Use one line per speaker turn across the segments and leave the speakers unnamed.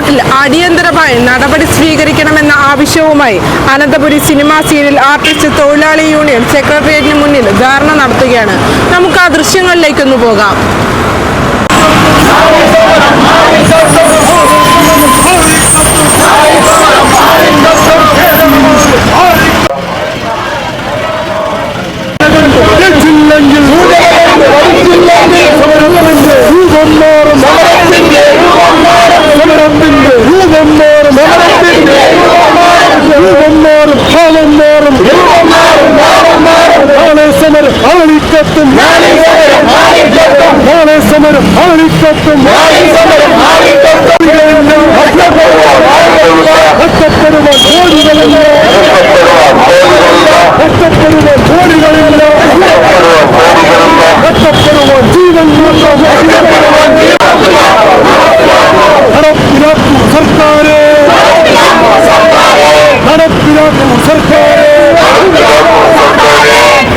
റിപ്പോർട്ടിൽ അടിയന്തരമായി നടപടി സ്വീകരിക്കണമെന്ന ആവശ്യവുമായി അനന്തപുരി സിനിമാ സീരിയൽ ആർട്ടിസ്റ്റ് തൊഴിലാളി യൂണിയൻ സെക്രട്ടേറിയറ്റിന് മുന്നിൽ ധാരണ നടത്തുകയാണ്. നമുക്ക് ആ ദൃശ്യങ്ങളിലേക്കൊന്നു പോകാം.
জন্য നടപ്പിലാക്കൂ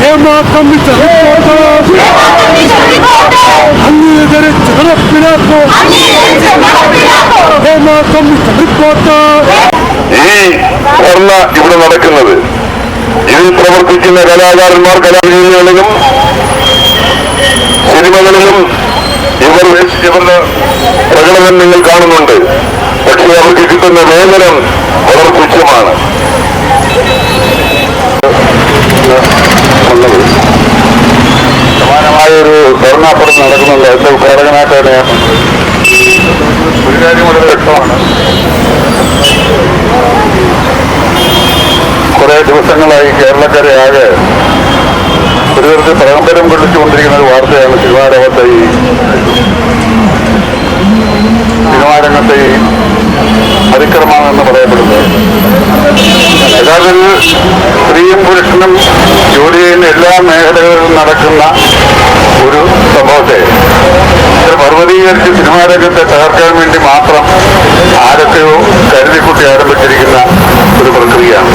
ഹേമ കമ്മിഷൻ റിപ്പോർട്ട് അംഗീകരിച്ച് നടപ്പിലാക്കൂ. Hema commission report.
ഈ സ്വർണ ഇവിടെ നടക്കുന്നത്. ഇതിൽ പ്രവർത്തിക്കുന്ന കലാകാരന്മാർ കലാജീവികളിലും സിനിമകളിലും ഇവർ ഇവരുടെ പ്രകടനം നിങ്ങൾ കാണുന്നുണ്ട്. പക്ഷേ അവർക്ക് കിട്ടുന്ന വേതനം വളരെ തുച്ഛമാണ്. സമാനമായൊരു ഒരു സ്വർണാപ്പുറം നടക്കുന്നുണ്ട്. എന്റെ ഉദ്ഘാടകനായിട്ട് ഞാൻ ഒരു കാര്യം വളരെ വ്യക്തമാണ്. കുറെ ദിവസങ്ങളായി കേരളക്കാരെ ആകെ ഒരു തരത്തിൽ പ്രകമ്പനം കൊള്ളിച്ചുകൊണ്ടിരിക്കുന്ന ഒരു വാർത്തയാണ് സിനിമാ രംഗത്തെ ഈ സിനിമാ രംഗത്തെ ഈ അതിക്രമം എന്ന് പറയപ്പെടുന്നത് യഥാർത്ഥത്തിൽ സ്ത്രീയും പുരുഷനും ജോലി ചെയ്യുന്ന എല്ലാ മേഖലകളിലും നടക്കുന്ന ഒരു സംഭവത്തെ. പർവതീകരിച്ച് സിനിമാ രംഗത്തെ തകർക്കാൻ വേണ്ടി മാത്രം ആരൊക്കെയോ കരുതിക്കുട്ടി ആരംഭിച്ചിരിക്കുന്ന ഒരു പ്രക്രിയയാണ്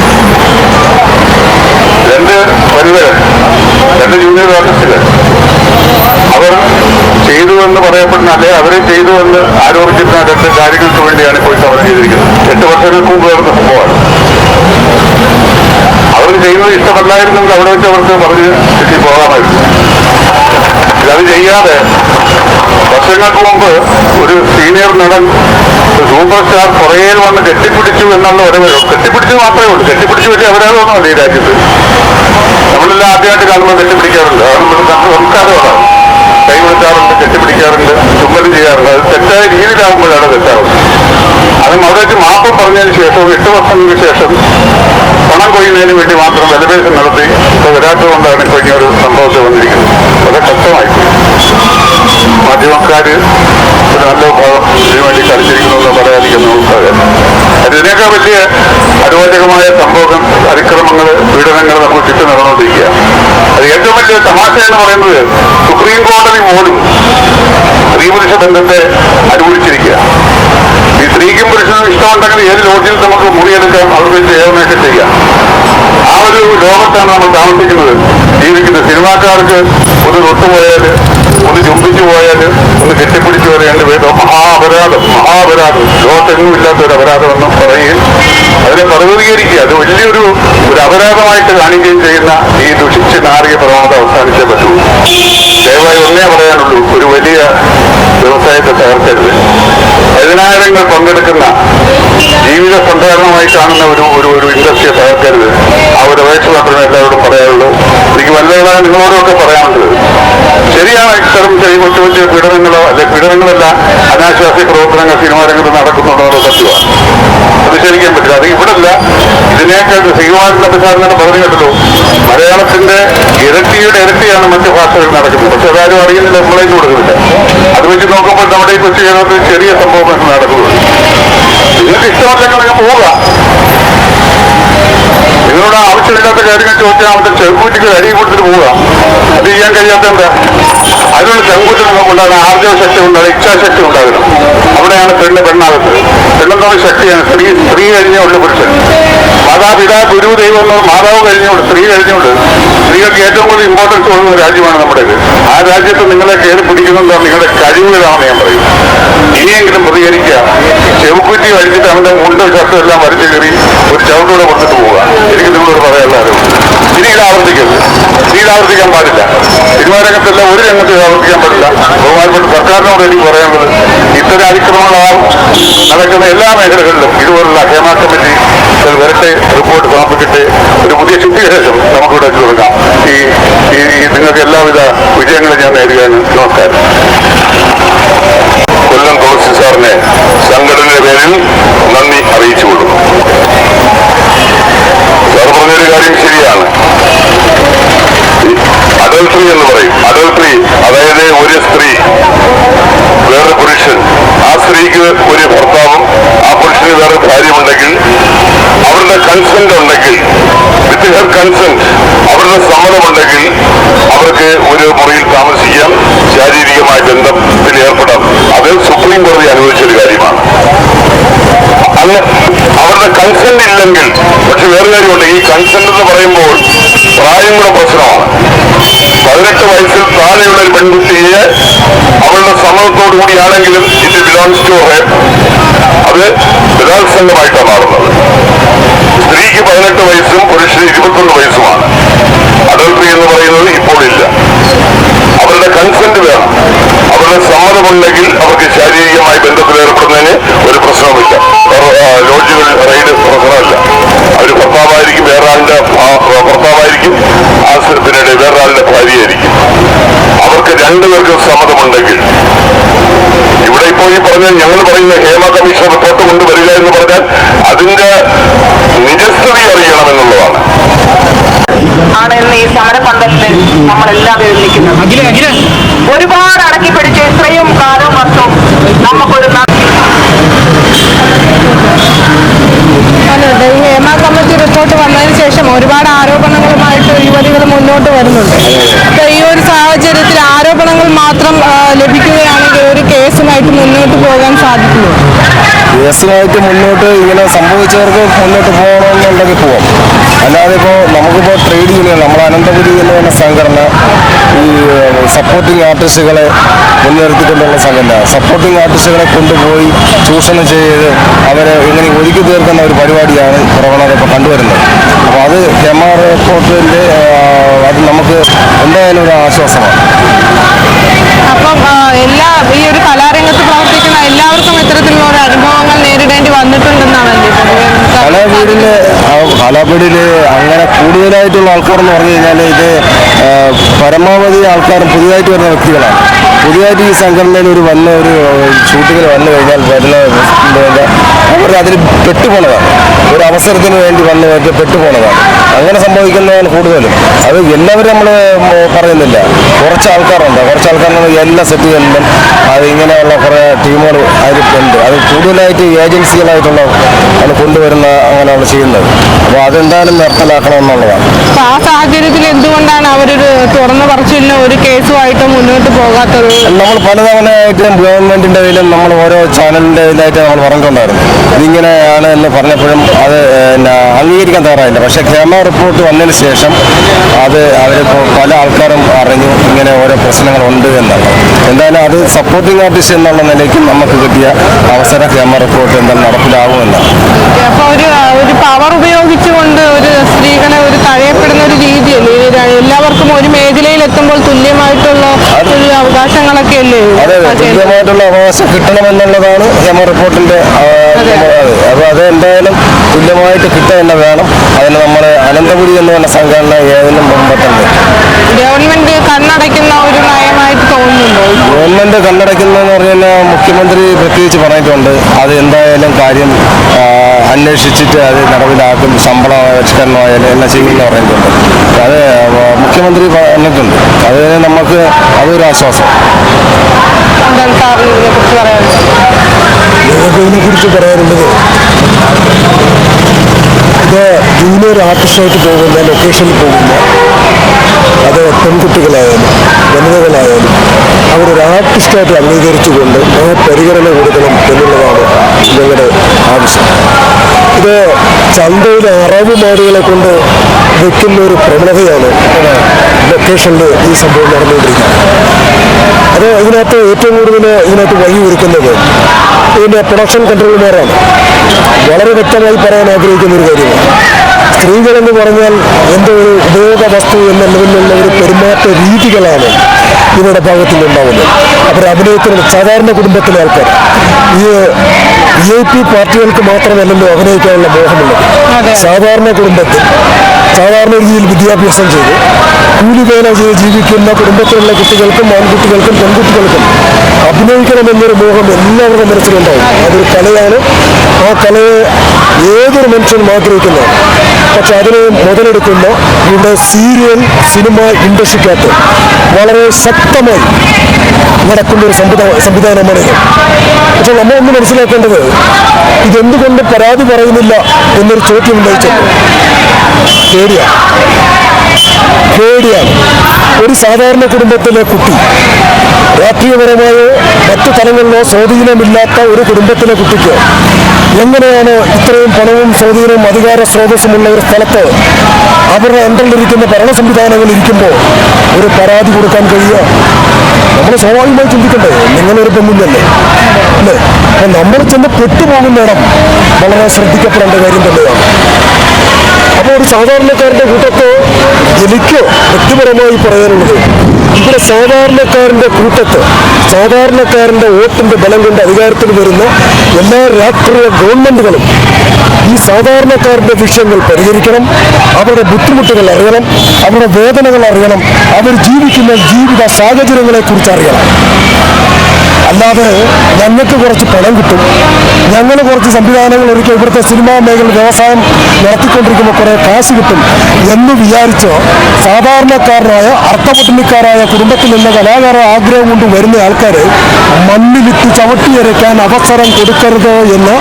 രണ്ട് വനിതകൾ രണ്ട് ജൂനിയർ ആർട്ടിസ്റ്റുകൾ അവർ ചെയ്തു എന്ന് പറയപ്പെടുന്ന അല്ലെ അവരെ ചെയ്തു എന്ന് ആരോപിച്ചിരുന്ന രണ്ട് കാര്യങ്ങൾക്ക് വേണ്ടിയാണ് ഇപ്പോൾ സമരം ചെയ്തിരിക്കുന്നത് എട്ട് വർഷങ്ങൾക്ക് മുമ്പ് നടന്ന സംഭവമാണ് അവർ ചെയ്യുന്നത് ഇഷ്ടമല്ലായിരുന്നെങ്കിൽ അവിടെ വെച്ച് അവർക്ക് പറഞ്ഞ് കിട്ടി പോകാമായിരുന്നു ഇതത് ചെയ്യാതെ വർഷങ്ങൾക്ക് മുമ്പ് ഒരു സീനിയർ നടൻ സൂപ്പർ സ്റ്റാർ പുറകേൽ വന്ന് കെട്ടിപ്പിടിച്ചു എന്നുള്ള ഒരു കെട്ടിപ്പിടിച്ചു മാത്രമേ ഉള്ളൂ. കെട്ടിപ്പിടിച്ചു വലിയ അപരാധമൊന്നുമല്ല ഈ രാജ്യത്ത്. നമ്മളെല്ലാം ആദ്യമായിട്ട് കാണുമ്പോൾ കെട്ടിപ്പിടിക്കാറുണ്ട്. അത് നമുക്ക് സംസ്കാരമാണ് കൈ വിളിക്കാറുണ്ട് കെട്ടിപ്പിടിക്കാറുണ്ട്. ചുമ്മലും ചെയ്യാറുണ്ട്. അത് തെറ്റായ രീതിയിലാകുമ്പോഴാണ് തെറ്റാവുന്നത്. അതും വെച്ച് മാപ്പം പറഞ്ഞതിന് ശേഷം എട്ട് വർഷങ്ങൾക്ക് ശേഷം പണം കൊയ്യുന്നതിന് വേണ്ടി മാത്രം വിലപേശം നടത്തി. ഇപ്പൊ വരാത്തതുകൊണ്ടാണ് ഇപ്പോൾ ഇനി ഒരു സംഭവത്തിൽ വന്നിരിക്കുന്നത്. വളരെ കഷ്ടമായി മാധ്യമക്കാര് ഒരു നല്ല ഇതിനു വേണ്ടി കളിച്ചിരിക്കുന്നു എന്ന് പറയാതിരിക്കും നമുക്കറിയാം അതിനേക്കാൾ വലിയ അരോചകമായ സംഭവം അതിക്രമങ്ങൾ പീഡനങ്ങൾ നമുക്ക് ചുറ്റും നടന്നുകൊണ്ടിരിക്കുക. അത് ഏറ്റവും വലിയ തമാശ എന്ന് പറയുന്നത് സുപ്രീം കോടതി പോലും സ്ത്രീ പുരുഷ ബന്ധത്തെ അനുകൂലിച്ചിരിക്കുക. ഈ സ്ത്രീക്കും പുരുഷനും ഇഷ്ടമുണ്ടെങ്കിൽ ഏത് ലോഡ്ജിൽ നമുക്ക് മുറിയെടുക്കാം അവർക്ക് ഏവനൊക്കെ ചെയ്യാം ആ ഒരു ലോകത്താണ് നമ്മൾ താമസിക്കുന്നത്. ജീവിക്കുന്നത് സിനിമാക്കാർക്ക് ഒരു തൊട്ടുപോയാൽ ഒന്ന് ചുംബിച്ചു പോയാൽ ഒന്ന് കെട്ടിപ്പിടിച്ചു പോയാൽ വേദം മഹാപരാധം മഹാപരാധം ലോകത്തെങ്ങും ഇല്ലാത്ത ഒരു അപരാധം എന്ന് പറയുകയും അതിനെ പർവതീകരിക്കുക അത് വലിയൊരു ഒരു അപരാധമായിട്ട് കാണിക്കുകയും ചെയ്യുന്ന ഈ ദുഷിച്ച് നാറിയ പ്രവണത അവസാനിച്ചേ പറ്റൂ. ദയവായി ഒന്നേ പറയാനുള്ളൂ. ഒരു വലിയ വ്യവസായത്തെ തകർക്കരുത്. പതിനായിരങ്ങൾ പങ്കെടുക്കുന്ന ജീവിത സന്ധാരണമായി കാണുന്ന ഒരു ഒരു ഒരു ഇൻഡസ്ട്രിയെ തകർക്കരുത് ആ ഒരു അപേക്ഷ മാത്രമേ എല്ലാവരോടും പറയാനുള്ളൂ. എനിക്ക് വല്ലതാണ് നിങ്ങളോടൊക്കെ പറയാനുള്ളത് ശരിയാണ് ഇത്തരം ചെറിയ കൊച്ചു കൊച്ചു പീഡനങ്ങളോ അല്ലെ പീഡനങ്ങളല്ല അനാശ്വാസി പ്രവർത്തനങ്ങൾ സിനിമാ രംഗത്ത് നടക്കുന്നുണ്ടോ സത്യമാണ് അത് ശരിക്കാൻ പറ്റില്ല. അത് ഇവിടെ അല്ല ഇതിനേക്കാൾ ശ്രീകുമാരന്റെ പ്രചാരണം പറഞ്ഞു കേട്ടല്ലോ. മലയാളത്തിന്റെ ഇരട്ടിയുടെ ഇരട്ടിയാണ് മറ്റു ഭാഷകളിൽ നടക്കുന്നത്. പക്ഷെ അതാരും അറിയുന്നില്ല നമ്മളേക്ക് കൊടുക്കുന്നില്ല. അത് വെച്ച് നോക്കുമ്പോൾ നമ്മുടെ ഈ കൊച്ചു ചെറിയ സംഭവം നടക്കുന്നത്. നിങ്ങൾക്ക് ഇഷ്ടമല്ലെങ്കിൽ നിങ്ങൾ പോവുക. ആവശ്യമില്ലാത്ത കാര്യങ്ങൾ ചോദിച്ചാൽ അവിടെ ചെങ്കൂറ്റിക്ക് അരി കൊടുത്തിട്ട് പോവുക. അത് ചെയ്യാൻ കഴിയാത്ത എന്താ? അതിനുള്ള ചെങ്കുറ്റി നമുക്കുണ്ടാകുന്ന ആർജവ ശക്തി ഉണ്ടാകും ഇച്ഛാശക്തി ഉണ്ടാകണം അവിടെയാണ് പെണ്ണ് പെണ്ണാകുന്നത്. പെണ്ണെന്നുള്ള ശക്തിയാണ് സ്ത്രീ സ്ത്രീ കഴിഞ്ഞ ഉള്ള പുരുഷൻ. മാതാപിതാ ഗുരു ദൈവം മാതാവ് കഴിഞ്ഞുകൊണ്ട് സ്ത്രീ കഴിഞ്ഞുകൊണ്ട് സ്ത്രീകൾക്ക് ഏറ്റവും കൂടുതൽ ഇമ്പോർട്ടൻസ് കൊടുക്കുന്ന രാജ്യമാണ് നമ്മുടെ ആ രാജ്യത്ത് നിങ്ങളെ കയറി പിടിക്കുന്നുണ്ടോ? നിങ്ങളുടെ കഴിവുകളാണെന്ന് ഞാൻ പറയും ഇനിയെങ്കിലും പ്രതികരിക്കുക. ചെവുക്കുറ്റി
കഴിഞ്ഞിട്ട് അവന്റെ മുണ്ടും ഷർട്ടും എല്ലാം വരച്ചു കയറി ഒരു ചവിട്ടൂടെ കൊടുത്തിട്ട് പോവുക. എനിക്ക് നിങ്ങളോട് പറയാനുള്ളത് ഇനി ഇത് ആവർത്തിക്കരുത്. ഇനി ഇത് ആവർത്തിക്കാൻ പാടില്ല. സിനിമാ ഒരു രംഗത്ത് ആവർത്തിക്കാൻ പാടില്ല. ബഹുമാനപ്പെട്ട സർക്കാരിനോട് എനിക്ക് പറയാനുള്ളത് ഇത്തരം അതിക്രമങ്ങളാൽ നടക്കുന്ന എല്ലാ മേഖലകളിലും ഇതുപോലുള്ള ഹേമ കമ്മിറ്റി വരട്ടെ റിപ്പോർട്ട് സമർപ്പിച്ചിട്ട് ഒരു പുതിയ ശുദ്ധീകരണം നമുക്കിവിടെ കൊടുക്കാം. ഈ നിങ്ങൾക്ക് എല്ലാവിധ വിജയങ്ങളും ഞാൻ നേരുകയാണ്. നമസ്കാരം. കൊല്ലം തുളസി സാറിനെ സംഘടനയുടെ പേരിൽ നന്ദി അറിയിച്ചുകൊള്ളുന്നു സാർ പറഞ്ഞൊരു കാര്യം ശരിയാണ്. അഡൽട്രി എന്ന് പറയും. അഡൽട്രി അതായത് ഒരു സ്ത്രീ വേറെ പുരുഷൻ. ആ സ്ത്രീക്ക് ഒരു ഭർത്താവും ആ പുരുഷന് വേറെ ഭാര്യമുണ്ടെങ്കിൽ അവരുടെ കൺസെന്റ് ഉണ്ടെങ്കിൽ വിത്ത് ഹെർ കൺസെന്റ് അവരുടെ സമ്മതമുണ്ടെങ്കിൽ അവർക്ക് ഒരു മുറിയിൽ താമസിക്കാം. ശാരീരികമായ ബന്ധത്തിൽ ഏർപ്പെടാം. അത് സുപ്രീം കോടതി അനുവദിച്ചൊരു കാര്യമാണ്. അന്ന് അവരുടെ കൺസെന്റ് ഇല്ലെങ്കിൽ പക്ഷെ വേറെ കാര്യമുണ്ട്. ഈ കൺസെന്റ് എന്ന് പറയുമ്പോൾ പ്രായം കൂടെ പ്രശ്നമാണ്. പതിനെട്ട് വയസ്സിൽ താഴെയുള്ള ഒരു പെൺകുട്ടിയെ അവളുടെ സമ്മതത്തോടു കൂടിയാണെങ്കിലും ഇറ്റ് ബിലോങ്സ് ടു ഹെ അത് ബലാത്സംഗമായിട്ടാണ് മാറുന്നത് സ്ത്രീക്ക് പതിനെട്ട് വയസ്സും പുരുഷന് ഇരുപത്തൊന്ന് വയസ്സുമാണ് അഡൽട്രി എന്ന് പറയുന്നത് ഇപ്പോൾ ഇല്ല അവരുടെ കൺസെന്റ് വേണം അവരുടെ സമ്മതമുണ്ടെങ്കിൽ അവർക്ക് ശാരീരികമായി ബന്ധത്തിൽ ഏർപ്പെടുന്നതിന് ഒരു പ്രശ്നവുമില്ല അവർ, ആ, ലോഡ്ജുകൾ റെയ്ഡ് പ്രശ്നമല്ല അവർ ഭർത്താവായിരിക്കും വേറൊരാളുടെ ഭാ- ഭർത്താവായിരിക്കും ആ സ് പിന്നീട് വേറൊരാളുടെ ഭാര്യയായിരിക്കും അവർക്ക് രണ്ടുപേർക്കും സമ്മതമുണ്ടെങ്കിൽ ഇവിടെ ഇപ്പോൾ ഈ പറഞ്ഞ ഞങ്ങൾ പറയുന്ന ഹേമ കമ്മീഷൻ റിപ്പോർട്ട് കൊണ്ടുവരിക എന്ന് പറഞ്ഞാൽ അതിന്റെ നിജസ്ഥിതി അറിയണമെന്നുള്ളതാണ്
ആണ് ഇന്ന് ഈ സമരപന്തലിൽ നമ്മളെല്ലാവരും നിൽക്കുന്നത് ഒരുപാട് അടക്കി പിടിച്ച് ഇത്രയും കാലവും വർഷവും നമുക്കൊരു
ഹേമ കമ്മിറ്റി റിപ്പോർട്ട് വന്നതിന് ശേഷം ഒരുപാട് ആരോപണങ്ങളുമായിട്ട് യുവതികൾ മുന്നോട്ട് വരുന്നുണ്ട്. അപ്പൊ ഈ ഒരു സാഹചര്യത്തിൽ ആരോപണങ്ങൾ മാത്രം ലഭിക്കുകയാണെങ്കിൽ ഒരു കേസുമായിട്ട് മുന്നോട്ട് പോകാൻ സാധിക്കുമോ?
കേസുമായിട്ട് മുന്നോട്ട് ഇങ്ങനെ സംഭവിച്ചവർക്ക് മുന്നോട്ട് പോകണമെന്നുണ്ടെങ്കിൽ പോവാം. അല്ലാതെ ഇപ്പോൾ നമുക്കിപ്പോൾ ട്രേഡ് യൂണിയൻ നമ്മൾ അനന്തപുരി എന്ന് പറഞ്ഞ സംഘടന ഈ സപ്പോർട്ടിംഗ് ആർട്ടിസ്റ്റുകളെ മുൻനിർത്തിക്കൊണ്ടുള്ള സംഘടന. സപ്പോർട്ടിംഗ് ആർട്ടിസ്റ്റുകളെ കൊണ്ടുപോയി ചൂഷണം ചെയ്ത് അവരെ ഇങ്ങനെ ഒരുക്കി തീർക്കുന്ന ഒരു പരിപാടിയാണ് പ്രവണത ഇപ്പോൾ കണ്ടുവരുന്നത്. അപ്പോൾ അത് കെമാർ എയർപോർട്ടിന്റെ അത് നമുക്ക് എന്തായാലും ഒരു ആശ്വാസമാണ്.
അപ്പം എല്ലാ ഈ ഒരു കലാരംഗത്ത് പ്രവർത്തിക്കുന്ന എല്ലാവർക്കും ഇത്തരത്തിലുള്ള ഒരു അനുഭവങ്ങൾ നേരിടേണ്ടി വന്നിട്ടുണ്ടെന്നാണ് എന്റെ
കലാപീടിൽ കലാപീടിൽ അങ്ങനെ കൂടുതലായിട്ടുള്ള ആൾക്കാരെന്ന് പറഞ്ഞു കഴിഞ്ഞാൽ ഇത് പരമാവധി ആൾക്കാരും പുതിയതായിട്ട് വരുന്ന വ്യക്തികളാണ്. പുതിയതായിട്ട് ഈ സംഘടനയിൽ ഒരു വന്ന ഒരു ഷൂട്ടിങ്ങിൽ വന്നു കഴിഞ്ഞാൽ വരുന്ന അവർ അതിൽ പെട്ടുപോണതാണ്. ഒരു അവസരത്തിന് വേണ്ടി വന്ന് പെട്ടുപോണതാണ്. അങ്ങനെ സംഭവിക്കുന്നതാണ് കൂടുതലും. അത് എല്ലാവരും നമ്മൾ പറയുന്നില്ല. കുറച്ച് ആൾക്കാരുണ്ട്. കുറച്ച് ആൾക്കാരുണ്ട് എല്ലാ സെറ്റുകളിലും അത് ഇങ്ങനെയുള്ള കുറേ ടീമുകൾ അതിലുണ്ട് അത് കൂടുതലായിട്ട് ഏജൻസികളായിട്ടുള്ള അത് കൊണ്ടുവരുന്ന അങ്ങനെയാണ് ചെയ്യുന്നത്. അപ്പോൾ അതെന്തായാലും നിർത്തലാക്കണം എന്നുള്ളതാണ്
അപ്പൊ ആ സാഹചര്യത്തിൽ എന്തുകൊണ്ടാണ് അവരൊരു തുറന്നു പറച്ചിലിന് ഒരു കേസുമായിട്ട് മുന്നോട്ട് പോകാത്തത്?
നമ്മൾ പലതവണയായിട്ടും ഗവൺമെന്റിന്റെ കയ്യിലും നമ്മൾ ഓരോ ചാനലിന്റെ ഇതിലായിട്ട് നമ്മൾ പറഞ്ഞിട്ടുണ്ടായിരുന്നു. ഇതിങ്ങനെയാണ് എന്ന് പറഞ്ഞപ്പോഴും അത് പിന്നെ അംഗീകരിക്കാൻ തയ്യാറായില്ല. പക്ഷേ ക്ഷേമ റിപ്പോർട്ട് വന്നതിന് ശേഷം അത് അവരിപ്പോൾ പല ആൾക്കാരും അറിഞ്ഞു ഇങ്ങനെ ഓരോ പ്രശ്നങ്ങളുണ്ട് എന്നാണ് എന്തായാലും അത് സപ്പോർട്ടിംഗ് ആർട്ടിസ്റ്റ് എന്നുള്ള നിലയ്ക്ക് നമുക്ക് കിട്ടിയ അവസര ക്ഷേമ റിപ്പോർട്ട് എന്തായാലും നടപ്പിലാവുമെന്നാണ്
അപ്പോൾ ഒരു ഒരു പവർ ഉപയോഗിച്ചുകൊണ്ട് ഒരു സ്ത്രീകളെ ഒരു തഴയപ്പെടുന്ന ഒരു രീതിയല്ലേ? എല്ലാവർക്കും ഒരു മേഖലയിൽ എത്തുമ്പോൾ തുല്യമായിട്ടുള്ള ഒരു അവകാശങ്ങളൊക്കെ അല്ലേ
അതെ. അതെ തുല്യമായിട്ടുള്ള അവകാശം കിട്ടണമെന്നുള്ളതാണ് ക്ഷേമ റിപ്പോർട്ടിന്റെ ആ,
അതെ.
എന്തായാലും തുല്യമായിട്ട് കിട്ടുക തന്നെ വേണം. അതിന് നമ്മൾ അനന്തപുരി എന്ന് പറഞ്ഞ സംഘടന ഏതിനും മുമ്പത്തുണ്ട്
ഗവൺമെന്റ് കണ്ണടയ്ക്കുന്ന ഒരു നയമായിട്ട് തോന്നുന്നുണ്ടോ?
ഗവൺമെന്റ് കണ്ണടയ്ക്കുന്നതെന്ന് പറഞ്ഞാൽ മുഖ്യമന്ത്രി പ്രത്യേകിച്ച് പറഞ്ഞിട്ടുണ്ട്. അത് എന്തായാലും കാര്യം അന്വേഷിച്ചിട്ട് അത് നടപ്പിലാക്കും ശമ്പള പരിഷ്കരണമായാലും എല്ലാം ചെയ്യുമെന്ന് പറഞ്ഞിട്ടുണ്ട് അത് മുഖ്യമന്ത്രി പറഞ്ഞിട്ടുണ്ട്. അത് നമുക്ക് അതൊരു ആശ്വാസം െ.
ഇതിനെക്കുറിച്ച് പറയാനുള്ളത്
ഇത് ജൂനിയർ ആർട്ടിസ്റ്റായിട്ട് പോകുന്ന ലൊക്കേഷനിൽ പോകുന്ന അത് പെൺകുട്ടികളായാലും വനിതകളായാലും അവരൊരു ആർട്ടിസ്റ്റായിട്ട് അംഗീകരിച്ചുകൊണ്ട് ആ പരിഗണന കൊടുക്കണം എന്നുള്ളതാണ് ഞങ്ങളുടെ ആവശ്യം. ഇത് ചന്തയുടെ അറബ് മാടുകളെ കൊണ്ട് വെക്കുന്ന ഒരു പ്രവണതയാണ് ലൊക്കേഷനിൽ ഈ സംഭവം നടന്നുകൊണ്ടിരിക്കുന്നത്. അത് ഇതിനകത്ത് ഏറ്റവും കൂടുതൽ ഇതിനകത്ത് വഴി ഒരുക്കുന്നത് ഇതിന്റെ പ്രൊഡക്ഷൻ കൺട്രോൾമാരാണ്
വളരെ വ്യക്തമായി പറയാൻ ആഗ്രഹിക്കുന്ന ഒരു കാര്യമാണ്. സ്ത്രീകളെന്ന് പറഞ്ഞാൽ എന്തോ ഒരു ഉപയോഗ വസ്തു എന്ന ലെവലിലുള്ള ഒരു പെരുമാറ്റ രീതികളാണ് ഇവരുടെ ഭാഗത്തിൽ ഉണ്ടാവുന്നത് അവർ അഭിനയത്തിന് സാധാരണ കുടുംബത്തിലെ ആൾക്കാർ ഈ വി ഐ പി പാർട്ടികൾക്ക് മാത്രമല്ലല്ലോ അഭിനയിക്കാനുള്ള മോഹമുള്ളത്. സാധാരണ കുടുംബത്തിൽ സാധാരണ രീതിയിൽ വിദ്യാഭ്യാസം ചെയ്ത്. കൂലിവേല ജീവിക്കുന്ന കുടുംബത്തിലുള്ള കുട്ടികൾക്കും ആൺകുട്ടികൾക്കും പെൺകുട്ടികൾക്കും അഭിനയിക്കണമെന്നൊരു മോഹം എല്ലാവരുടെ മനസ്സിലുണ്ടാവും അതൊരു കലയാണ്. ആ കലയെ ഏതൊരു മനുഷ്യനും ആഗ്രഹിക്കുന്നു. പക്ഷെ അതിനെ മുതലെടുക്കുന്ന ഇവിടെ സീരിയൽ സിനിമ ഇൻഡസ്ട്രിക്കകത്ത് വളരെ ശക്തമായി നടക്കുന്ന ഒരു സംവിധാന ഇത്. പക്ഷെ നമ്മൾ ഒന്ന് മനസ്സിലാക്കേണ്ടത് ഇതെന്തുകൊണ്ട് പരാതി പറയുന്നില്ല എന്നൊരു ചോദ്യം ഉന്നയിച്ചത് പേടിയാണ് പേടിയാണ് ഒരു സാധാരണ കുടുംബത്തിലെ കുട്ടി രാഷ്ട്രീയപരമായോ മറ്റു തലങ്ങളിലോ സ്വാധീനമില്ലാത്ത ഒരു കുടുംബത്തിലെ കുട്ടിക്ക് എങ്ങനെയാണ് ഇത്രയും പണവും സ്വാധീനവും അധികാര സ്രോതസ്സുമുള്ള ഒരു സ്ഥലത്ത് അവരുടെ അണ്ടറിലിരിക്കുന്ന ഭരണ സംവിധാനങ്ങൾ ഇരിക്കുമ്പോൾ ഒരു പരാതി കൊടുക്കാൻ കഴിയുക? നമ്മൾ സ്വാഭാവികമായി ചിന്തിക്കണ്ടേ നിങ്ങളൊരു പെണ്ണില്ലല്ലേ അല്ലേ? അപ്പം നമ്മൾ ചെന്ന് പെട്ടുപോകുന്നിടം വളരെ ശ്രദ്ധിക്കപ്പെടേണ്ട കാര്യം തന്നെയാണ്. അപ്പോൾ ഒരു സാധാരണക്കാരന്റെ കൂട്ടത്ത് എനിക്കോ വ്യക്തിപരമായി പറയാനുള്ളത് ഇവിടെ സാധാരണക്കാരന്റെ കൂട്ടത്ത് സാധാരണക്കാരന്റെ വോട്ടിന്റെ ബലം കൊണ്ട് അധികാരത്തിൽ വരുന്ന എല്ലാ രാഷ്ട്രീയ ഗവൺമെന്റുകളും ഈ സാധാരണക്കാരന്റെ വിഷയങ്ങൾ പരിഹരിക്കണം അവരുടെ ബുദ്ധിമുട്ടുകൾ അറിയണം അവരുടെ വേദനകൾ അറിയണം അവർ ജീവിക്കുന്ന ജീവിത സാഹചര്യങ്ങളെക്കുറിച്ച് അറിയണം. അല്ലാതെ ഞങ്ങൾക്ക് കുറച്ച് പണം കിട്ടും. ഞങ്ങൾ കുറച്ച് സംവിധാനങ്ങൾ ഒരുക്കി ഇവിടുത്തെ സിനിമാ മേഖല വ്യവസായം നടത്തിക്കൊണ്ടിരിക്കുമ്പോൾ കുറേ കാശ് കിട്ടും എന്ന് വിചാരിച്ചോ? സാധാരണക്കാരനായ അർത്ഥപട്ടിണിക്കാരായ കുടുംബത്തിൽ നിന്ന് കലാകാര ആഗ്രഹം കൊണ്ട് വരുന്ന ആൾക്കാർ മണ്ണിലിട്ട് ചവിട്ടിയരയ്ക്കാൻ അവസരം കൊടുക്കരുത് എന്ന്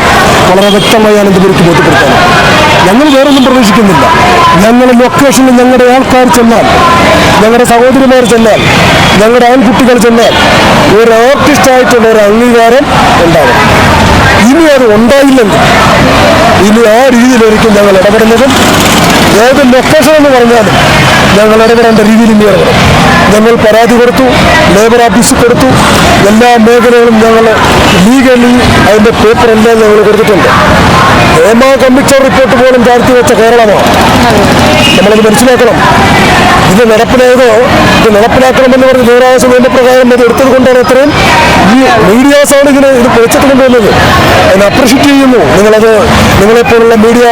വളരെ വ്യക്തമായി അനന്തപുരത്ത് ബോധ്യപ്പെടുത്താൻ ഞങ്ങൾ വേറൊന്നും പ്രതീക്ഷിക്കുന്നില്ല. ഞങ്ങൾ ലൊക്കേഷനിൽ ഞങ്ങളുടെ ആൾക്കാർ ചെന്നാൽ ഞങ്ങളുടെ സഹോദരിമാർ ചെന്നാൽ ഞങ്ങളുടെ ആൺകുട്ടികൾ ചെന്നാൽ ഒരു ആർട്ടിസ്റ്റായിട്ടുള്ള ഒരു അംഗീകാരം ഉണ്ടാവും ഇനി അത് ഉണ്ടായില്ലെങ്കിൽ ഇനി ആ രീതിയിലായിരിക്കും ഞങ്ങൾ ഇടപെടുന്നതും. ഏത് ലൊക്കേഷൻ എന്ന് പറഞ്ഞാലും ഞങ്ങൾ ഇടപെടേണ്ട രീതിയിൽ ഇനി ഇടപെടും ഞങ്ങൾ പരാതി കൊടുത്തു ലേബർ ഓഫീസിൽ കൊടുത്തു. എല്ലാ മേഖലകളും ഞങ്ങൾ ലീഗലി അതിന്റെ പേപ്പർ എല്ലാം ഞങ്ങൾ കൊടുത്തിട്ടുണ്ട്. ഹേമ കമ്മിറ്റി റിപ്പോർട്ട് പോലും താഴ്ത്തി വെച്ച കേരളമാണ് നമ്മളത് മനസ്സിലാക്കണം. ഇത് നടപ്പിലായതോ? ഇത് നടപ്പിലാക്കണമെന്ന് പറഞ്ഞ് വിവരാവകാശ നിയമപ്രകാരം അത് എടുത്തത് കൊണ്ടാണ് അത്രയും ഈ മീഡിയാസാണ് ഇങ്ങനെ ഇത് പൊളിച്ചിട്ട് കൊണ്ടുവന്നത്. അതിനെ അപ്രീഷിയേറ്റ് ചെയ്യുന്നു. നിങ്ങളത് നിങ്ങളെപ്പോലുള്ള മീഡിയ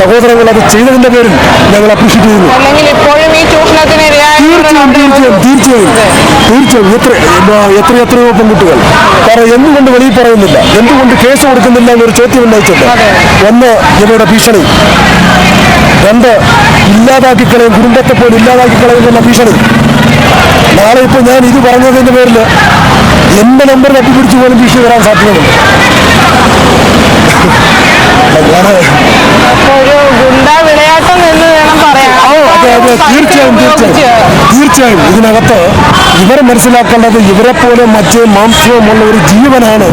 സഹോദരങ്ങൾ അത് ചെയ്തതിന്റെ പേരിൽ ഞങ്ങൾ അപ്രീഷിയേറ്റ് ചെയ്യുന്നു. തീർച്ചയായും തീർച്ചയായും തീർച്ചയായും. തീർച്ചയായും. എത്ര എത്ര എത്രയോ പെൺകുട്ടികൾ. കാരണം എന്തുകൊണ്ട് വെളിയിൽ പറയുന്നില്ല? എന്തുകൊണ്ട് കേസ് കൊടുക്കുന്നില്ല എന്നൊരു ചോദ്യം ഉന്നയിച്ചിട്ട് ഒന്ന് ഇവരുടെ ഭീഷണി. രണ്ട് ഇല്ലാതാക്കി കളയും കുടുംബത്തെ പോലും ഇല്ലാതാക്കി കളയുമെന്ന ഭീഷണി. നാളെ ഇപ്പോൾ ഞാൻ ഇത് പറഞ്ഞതിന്റെ പേരിൽ എന്റെ നമ്പർ തപ്പിപ്പിടിച്ച് പോലും ഭീഷണി വരാൻ സാധ്യതയുണ്ട്.
ഒരു ഗുണ്ട വിളയാട്ടം എന്ന് വേണം
പറയാം തീർച്ചയായും തീർച്ചയായും. തീർച്ചയായും. ഇതിനകത്ത് ഇവരെ മനസ്സിലാക്കേണ്ടത് ഇവരെ പോലെ മറ്റ് മാംസവുമുള്ള ഒരു ജീവനാണ്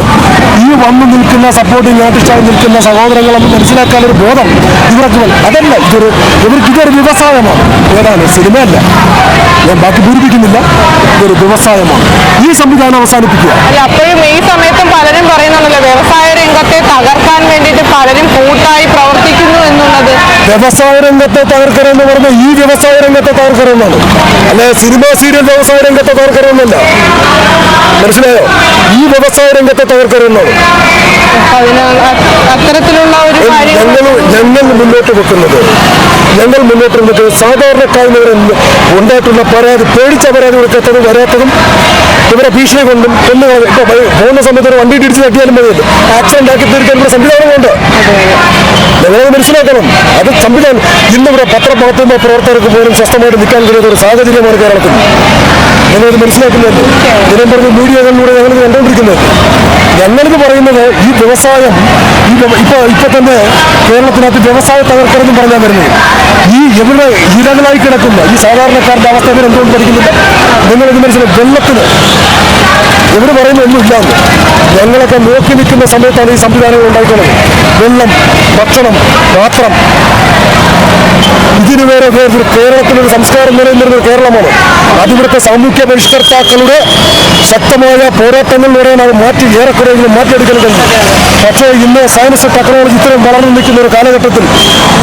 ഈ വന്നു നിൽക്കുന്ന സപ്പോർട്ടിംഗ് ആർട്ടിസ്റ്റായി നിൽക്കുന്ന സഹോദരങ്ങളെന്ന് മനസ്സിലാക്കാൻ ഒരു ബോധം ഇവർക്ക് അതല്ല ഇതൊരു ഇവർക്ക് ഇതൊരു വ്യവസായമാണ്. ഏതാണ്? സിനിമയല്ല. ഞാൻ ബാക്കി പൂരിപ്പിക്കുന്നില്ല. ഇതൊരു വ്യവസായമാണ്. ഈ സംവിധാനം അവസാനിപ്പിക്കുക.
അല്ല അപ്പോഴും ഈ സമയത്തും പലരും പറയുന്നുണ്ടല്ലോ വ്യവസായ രംഗത്തെ തകർക്കാൻ വേണ്ടിയിട്ട് പലരും കൂട്ടായി പ്രവർത്തിക്കുന്നു എന്നുള്ളത്
വ്യവസായ രംഗത്തെ തകർക്കരെന്ന് പറഞ്ഞാൽ ഈ വ്യവസായ രംഗത്തെ തകർക്കരെന്നാണ് അല്ലെ സിനിമ സീരിയൽ വ്യവസായ രംഗത്തെ തകർക്കരെന്നല്ല മനസ്സിലായോ? ഈ വ്യവസായ രംഗത്തെ
തകർക്കരെന്നാണ് അത്തരത്തിലുള്ള ഒരു
ഞങ്ങൾ ഞങ്ങൾ മുന്നോട്ട് വെക്കുന്നത്. ഞങ്ങൾ മുന്നോട്ട് വന്നിട്ട് സാധാരണക്കാരനവരെ ഉണ്ടായിട്ടുള്ള പരാതി പേടിച്ച പരാതി കൊടുക്കാത്തതും വരാത്തതും ഇവരെ ഭീഷണി കൊണ്ടും കൊന്നു ഇപ്പൊ പോകുന്ന സമയത്ത് ഒരു വണ്ടി ഇടിച്ച് തട്ടിയാലും മതിയല്ലോ. ആക്സിഡന്റ് ആക്കി തീർക്കാൻ ഇവിടെ സംവിധാനമുണ്ട് നിങ്ങളത് മനസ്സിലാക്കണം. അത് സംവിധാനം ഇന്നിവിടെ പത്രമാധ്യമ പ്രവർത്തകർക്ക് പോലും സ്വസ്ഥമായിട്ട് നിൽക്കാൻ കഴിയാത്ത ഒരു സാഹചര്യമാണ് കേരളത്തിൽ. നിങ്ങളത് മനസ്സിലാക്കുന്നുണ്ട്. ഇതിനെ പറഞ്ഞ് മീഡിയകളിലൂടെ ഞങ്ങളിത് കണ്ടുകൊണ്ടിരിക്കുന്നത് ഞങ്ങളിത് പറയുന്നത് ഈ വ്യവസായം ഈ ഇപ്പൊ ഇപ്പൊ തന്നെ കേരളത്തിനകത്ത് വ്യവസായ തകർക്കണമെന്നും പറഞ്ഞാൽ വരുന്നത്. ഈ എവിടെ ഇരകളായി കിടക്കുന്ന ഈ സാധാരണക്കാരുടെ അവസ്ഥ എന്തുകൊണ്ട് പഠിക്കുന്നില്ല? നിങ്ങളിത് മനസ്സിലാക്കും വെള്ളത്തിന് ഇവർ പറയുന്ന ഒന്നുമില്ലാന്ന് ഞങ്ങളൊക്കെ നോക്കി നിൽക്കുന്ന സമയത്താണ് ഈ സംവിധാനങ്ങൾ ഉണ്ടായിട്ടുള്ളത്. വെള്ളം ഭക്ഷണം പാത്രം. വേറെ വേറൊരു കേരളത്തിലൊരു സംസ്കാരം നിലനിന്നിരുന്ന കേരളമാണ്. അതിവിടുത്തെ സാമൂഹ്യ പരിഷ്കർത്താക്കളുടെ ശക്തമായ പോരാട്ടങ്ങളിലൂടെയാണ് അത് മാറ്റി ഏറെക്കുറെയെങ്കിലും മാറ്റിയെടുക്കാൻ കഴിഞ്ഞു പക്ഷേ ഇന്ന് സയൻസ് ടെക്നോളജി ഇത്രയും വളർന്നു നിൽക്കുന്ന ഒരു കാലഘട്ടത്തിൽ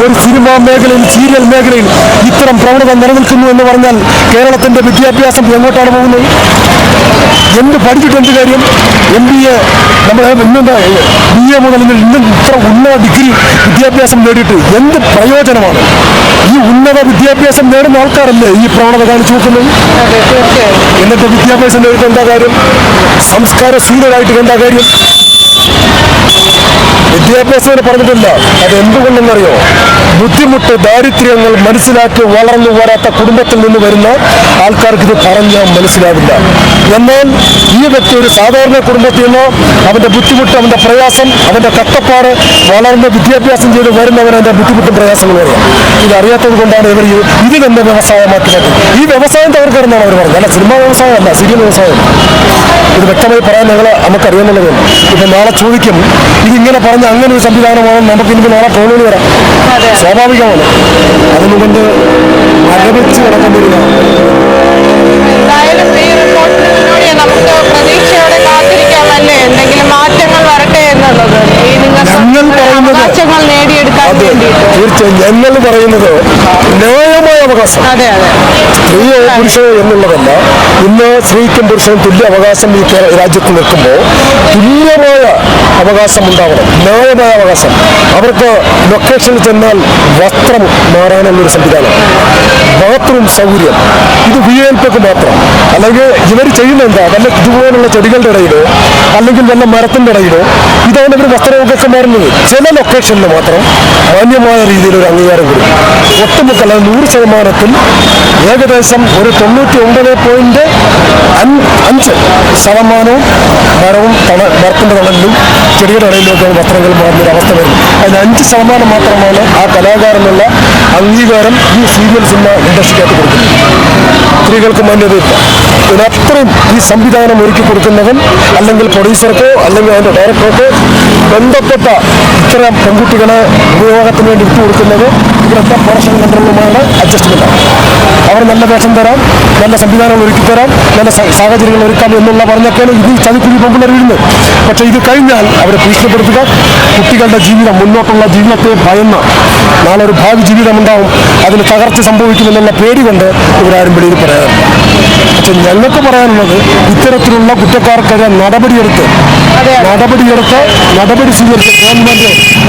ഒരു സിനിമാ മേഖലയിൽ സീരിയൽ മേഖലയിൽ ഇത്തരം പ്രവണത നിലനിൽക്കുന്നു എന്ന് പറഞ്ഞാൽ കേരളത്തിന്റെ വിദ്യാഭ്യാസം എങ്ങോട്ടാണ് പോകുന്നത്? എന്ത് പഠിച്ചിട്ട് എന്ത് കാര്യം? എം ബി എ നമ്മൾ ഇന്നെന്താ ബി എ മുതൽ ഇന്ന് ഇത്ര ഉന്നത ഡിഗ്രി വിദ്യാഭ്യാസം നേടിയിട്ട് എന്ത് പ്രയോജനമാണ്? ഈ ഉന്നത വിദ്യാഭ്യാസം നേടുന്ന ആൾക്കാരല്ലേ ഈ പ്രവണത കാണിച്ചു നോക്കുന്നത് എന്നിട്ട് വിദ്യാഭ്യാസം നേടിയിട്ട് എന്താ കാര്യം? സംസ്കാര ശൂന്യരായിട്ട് എന്താ കാര്യം? വിദ്യാഭ്യാസം പറഞ്ഞിട്ടില്ല. അത് എന്തുകൊണ്ടെന്നറിയോ ബുദ്ധിമുട്ട് ദാരിദ്ര്യങ്ങൾ മനസ്സിലാക്കി വളർന്നു വരാത്ത കുടുംബത്തിൽ നിന്ന് വരുന്ന ആൾക്കാർക്ക് ഇത് പറഞ്ഞാൽ മനസ്സിലാവില്ല. എന്നാൽ ഈ വ്യക്തി ഒരു സാധാരണ കുടുംബത്തിൽ നിന്നോ അവന്റെ ബുദ്ധിമുട്ട് അവന്റെ പ്രയാസം അവന്റെ കട്ടപ്പാട് വളർന്ന് വിദ്യാഭ്യാസം ചെയ്ത് വരുന്നവൻ അതിന്റെ ബുദ്ധിമുട്ടും പ്രയാസങ്ങളും അറിയാം. അറിയാത്തത് കൊണ്ടാണ് ഇവർ ഇത് തന്നെ വ്യവസായമാക്കി മാറ്റുന്നത് ഈ വ്യവസായം തകർക്കാരെന്നാണ് അവർ പറഞ്ഞത്. അല്ല സിനിമാ വ്യവസായമല്ല സീരിയൽ വ്യവസായം. ഇത് വ്യക്തമായി പറയാൻ ഞങ്ങൾ നമുക്കറിയാമെന്നുള്ളതാണ് ഇപ്പൊ നാളെ ചോദിക്കും ഇതിങ്ങനെ പറഞ്ഞ് അങ്ങനെ ഒരു സംവിധാനമാണ് നമുക്ക് ഇനി നാളെ ട്രോളുകൾ വരാം. സ്വാഭാവികമാണ് അതിനുകൊണ്ട് മരവിച്ച് കിടക്കാൻ വരിക
എന്തായാലും ഈ റിപ്പോർട്ടിന് മുന്നോടിയാ നമുക്ക് പ്രതീക്ഷയോടെ കാത്തിരിക്കാമല്ലേ എന്തെങ്കിലും മാറ്റങ്ങൾ വരട്ടെ എന്നുള്ളത്. ഈ നിങ്ങൾക്ക്
ഞങ്ങൾ പറയുന്നത് അതെ തീർച്ചയായും ഞങ്ങൾ പറയുന്നത് ന്യായമായ അവകാശം. സ്ത്രീയോ പുരുഷനോ എന്നുള്ളതല്ല. ഇന്ന് സ്ത്രീക്കും പുരുഷനും തുല്യ അവകാശം ഈ രാജ്യത്ത് നിൽക്കുമ്പോൾ തുല്യമായ അവകാശം ഉണ്ടാവണം. ന്യായമായ അവകാശം. അവർക്ക് ലൊക്കേഷനിൽ ചെന്നാൽ വസ്ത്രം മാറാനുള്ളൊരു സംവിധാനം. ബാത്റൂം സൗകര്യം. ഇത് വി എൽ മാത്രം. അല്ലെങ്കിൽ ഇവർ ചെയ്യുന്ന എന്താ? വല്ല ഇതുപോലുള്ള ചെടികളുടെ ഇടയിലോ അല്ലെങ്കിൽ വല്ല മരത്തിന്റെ ഇടയിലോ ഇതാണ് ഇവർ വസ്ത്രമൊക്കെ മാറുന്നത് ചില ലൊക്കേഷനിൽ മാത്രം മാന്യമായ രീതിയിൽ ഒരു അംഗീകാരം കൊടുക്കും. ഒട്ടുമുക്കല്ല നൂറ് ശതമാനത്തിൽ ഏകദേശം ഒരു തൊണ്ണൂറ്റി ഒമ്പത് പോയിന്റ് അഞ്ച് ശതമാനവും മരവും തണ മരത്തിന്റെ തണലിലും ചെടിയുടെ ഇടയിലൊക്കെയാണ് വസ്ത്രങ്ങൾ മാറുന്ന അവസ്ഥ വരുന്നത്. അതിന് അഞ്ച് ശതമാനം മാത്രമാണ് ആ കലാകാരനുള്ള അംഗീകാരം ഈ സീരിയൽ സിനിമ ഇൻഡസ്ട്രിക്കകത്ത് കൊടുക്കുന്നത്. സ്ത്രീകൾക്ക് മാന്യതയില്ല. ഇതിനത്രയും ഈ സംവിധാനം ഒരുക്കി കൊടുക്കുന്നവൻ അല്ലെങ്കിൽ പ്രൊഡ്യൂസർക്കോ അല്ലെങ്കിൽ അതിന്റെ ഡയറക്ടർക്കോ ബന്ധപ്പെട്ട ഇത്തരം പെൺകുട്ടികളെ ഉപയോഗത്തിന് വേണ്ടി ഇട്ടു കൊടുക്കുന്നത് ഇവിടുത്തെ പ്രൊഡക്ഷൻ കൺട്രോളുമാരുടെ അഡ്ജസ്റ്റ്മെന്റ് അവർ നല്ല വേഷം തരാം നല്ല സംവിധാനങ്ങൾ ഒരുക്കി തരാം നല്ല സാഹചര്യങ്ങൾ ഒരുക്കാം എന്നുള്ള പറഞ്ഞൊക്കെയാണ് ഇത് ചതിക്കുഴി പെമ്പിളർ വീഴുന്നത് പക്ഷേ ഇത് കഴിഞ്ഞാൽ അവരെ ഭീഷണിപ്പെടുത്തുക. കുട്ടികളുടെ ജീവിതം മുന്നോട്ടുള്ള ജീവിതത്തെ ഭയന്ന് നാളെ ഒരു ഭാവി ജീവിതം ഉണ്ടാവും അതിന് തകർച്ച സംഭവിക്കുമെന്നുള്ള പേടി കൊണ്ട് ഇവരാരും വെളിയിൽ പറയാറില്ല. പക്ഷെ ഞങ്ങൾക്ക് പറയാനുള്ളത് ഇത്തരത്തിലുള്ള കുറ്റക്കാർക്കെതിരെ നടപടിയെടുത്ത് നടപടിയെടുത്ത് നടപടി സ്വീകരിച്ച ഗവൺമെന്റ്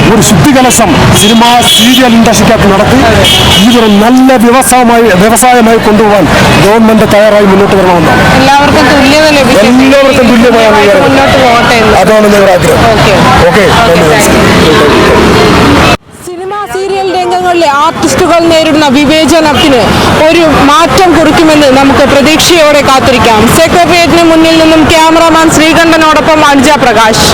ഒരു ശുദ്ധി ശുദ്ധികലശം സിനിമ സീരിയൽ ഇൻഡസ്ട്രിക്കകത്ത് നടത്തി ഇതൊരു നല്ല വ്യവസായമായി വ്യവസായമായി കൊണ്ടുപോകാൻ ഗവൺമെന്റ് തയ്യാറായി മുന്നോട്ട് വരണമെന്നാണ്.
എല്ലാവർക്കും
എല്ലാവർക്കും തുല്യമായ അതാണ് ഞങ്ങളുടെ ആഗ്രഹം.
ഓക്കെ സീരിയൽ ആർട്ടിസ്റ്റുകൾ നേരിടുന്ന വിവേചനത്തിന് ഒരു മാറ്റം കുറിക്കുമെന്ന് നമുക്ക് പ്രതീക്ഷയോടെ കാത്തിരിക്കാം. സെക്രട്ടേറിയറ്റിന് മുന്നിൽ നിന്നും ക്യാമറാമാൻ ശ്രീകണ്ഠനോടൊപ്പം അഞ്ജ പ്രകാശ്.